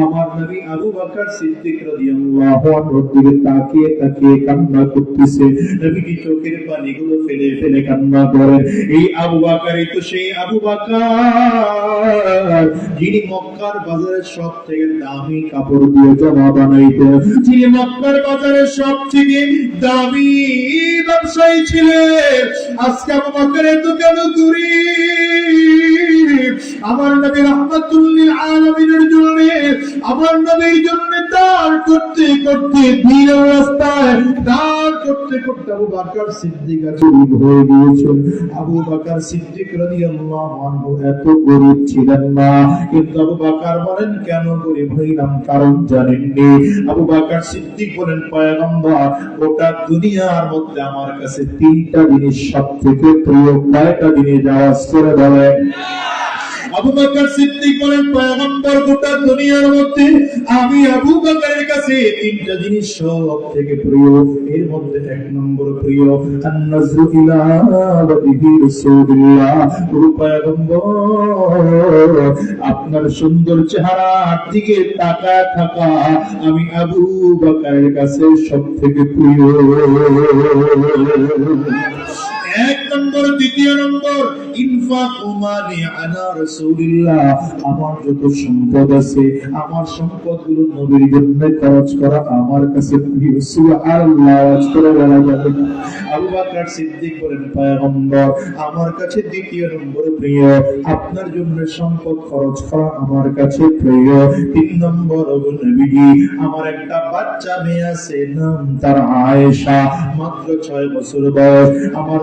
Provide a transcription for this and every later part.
আমার নবী আবু বকর সিদ্দিক তাকিয়ে তাকিয়ে কান্না করতেছে। নবী কি চোখের ফেলে ফেলে কান্না করেন। এই আবু বকরই তো সেই আবু বকর, যিনি মক্কার বাজারে সব থেকে দামি কাপড় দিয়ে জামা বানাইতেন। যিনি মক্কার বাজারে সব থেকে দামি ব্যবসায়ী ছিলেন। আজকে আবু বকরের তো কেন গরিব আমার নবী রহমাতুল্লিল আলামিনের জন্য, আমার নবীর জন্য দান করতে করতে দিনের রাস্তায় দান করতে করতে আবু বকর সিদ্দিক গরিব হয়ে গিয়েছেন। আবু বকর সিদ্দিক রাদিয়াল্লাহু আনহু এত গরিব ছিলেন না, কিন্তু আবু বকর বলেন, কেন গরিব হইলাম? কারণ জানেননি আবু বকর সিদ্দিক বলেন, পয়গম্বর, গোটা দুনিয়ার মধ্যে আমার কাছে তিনটা জিনিস সব থেকে প্রিয়, কয়টা জিনিস আওয়াজ করে বলেন আমি কাছে সব থেকে প্রিয়। আপনার সুন্দর চেহারার দিকে তাকায় থাকা আমি আবু বকরের কাছে সব থেকে প্রিয়। এক নম্বর, দ্বিতীয় নম্বর, ইনফাক আনা রাসূলিল্লাহ। আমার যত সম্পদ আছে, আমার সম্পদগুলো নবীর জন্য খরচ করা আমার কাছে প্রিয়। সুবহানাল্লাহ বলা যাবে আবু বকর সিদ্দিক বলেন, পয়গম্বর, আমার কাছে দ্বিতীয় নম্বর প্রিয়। আপনার জন্য সম্পদ খরচ করা আমার কাছে প্রিয়। তিন নম্বর নবীজি, আমার একটা বাচ্চা মেয়ে আছে, নাম তার আয়েশা। মাত্র ছয় বছর বয়স। আমার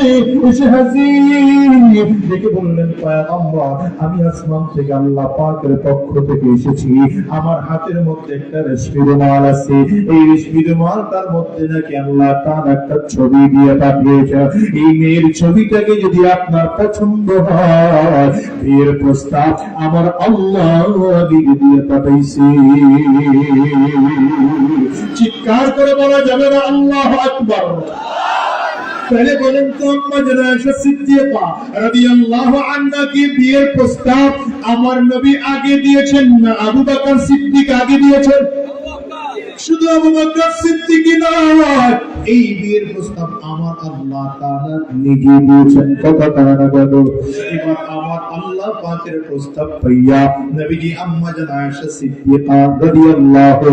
নবীর এসে হাজির। দেখে বললেন, পয়গম্বর, আমি আসমান থেকে আল্লাহ পাকের পক্ষ থেকে এসেছি। আমার হাতের মধ্যে একটা রেশমি রুমাল আছে। এই রেশমি রুমালটার মধ্যে নাকি আল্লাহ তার একটা ছবি দিয়ে পাঠিয়েছে। এই মেয়ের ছবিটাকে যদি আপনার পছন্দ হয় বিয়ের প্রস্তাব আমার আল্লাহ দিকে দিয়ে পাঠাইছি। চিৎকার করে বলা যাবে না, আল্লাহ আকবর। তাহলে বলেন তো আম্মা জানাশা সিদ্দিকা রাদিয়াল্লাহু আনহা কি বিয়ের প্রস্তাব আমার নবী আগে দিয়েছেন না আবু বকর সিদ্দিক আগে দিয়েছেন? শুধু আবু বকর সিদ্দিকই নয়, এই বিয়ের প্রস্তাব আমার আল্লাহ তাআলা নিজে দিয়েছেন। কথা তাআলা বলো? এবার আমার আল্লাহ পাকের প্রস্তাব পাইয়া নবীজি আম্মা জান আয়েশা সিদ্দিকা রাদিয়াল্লাহু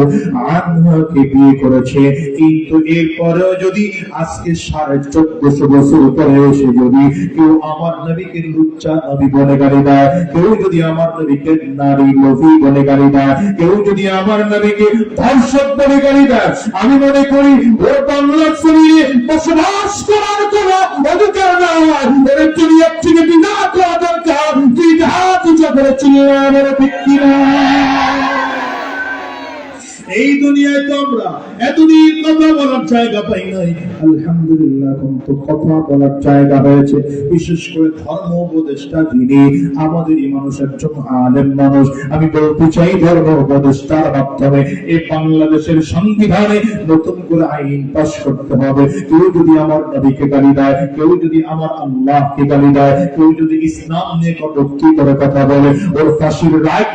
বিয়ে করেছে। কিন্তু এরপরেও যদি আজকে সাড়ে চোদ্দশো বছর পরে এসে যদি কেউ আমার নবীকে লুচ্চা নবী বলে গালি দেয়, কেউ যদি আমার নবীকে নারী নবী বলে গালি দেয়, কেউ যদি আমার নবীকে ধর্ষক দেয় আমি মনে করি ওর বাংলার বসবাস করার কোন অধিকার নাই। ওর দুনিয়ার থেকে বিনা করা দরকার। তুই হাত উঁচা করে আমার এই দুনিয়ায় তো আমরা এতদিন কথা বলার জায়গা পাই নাই। আলহামদুলিল্লাহ এখন তো কথা বলার জায়গা হয়েছে। বিশেষ করে ধর্ম উপদেষ্টা যিনি মানুষ একজন আলেম মানুষ। আমি বলতে চাই, ধর্ম উপদেষ্টার মাধ্যমে বাংলাদেশের সংবিধানে নতুন করে আইন পাশ করতে হবে। কেউ যদি আমার নবীকে গালি দেয়, কেউ যদি আমার আল্লাহকে গালি দেয়, কেউ যদি ইসলাম নিয়ে কটূক্তি করে কথা বলে, ওর ফাঁসির রায়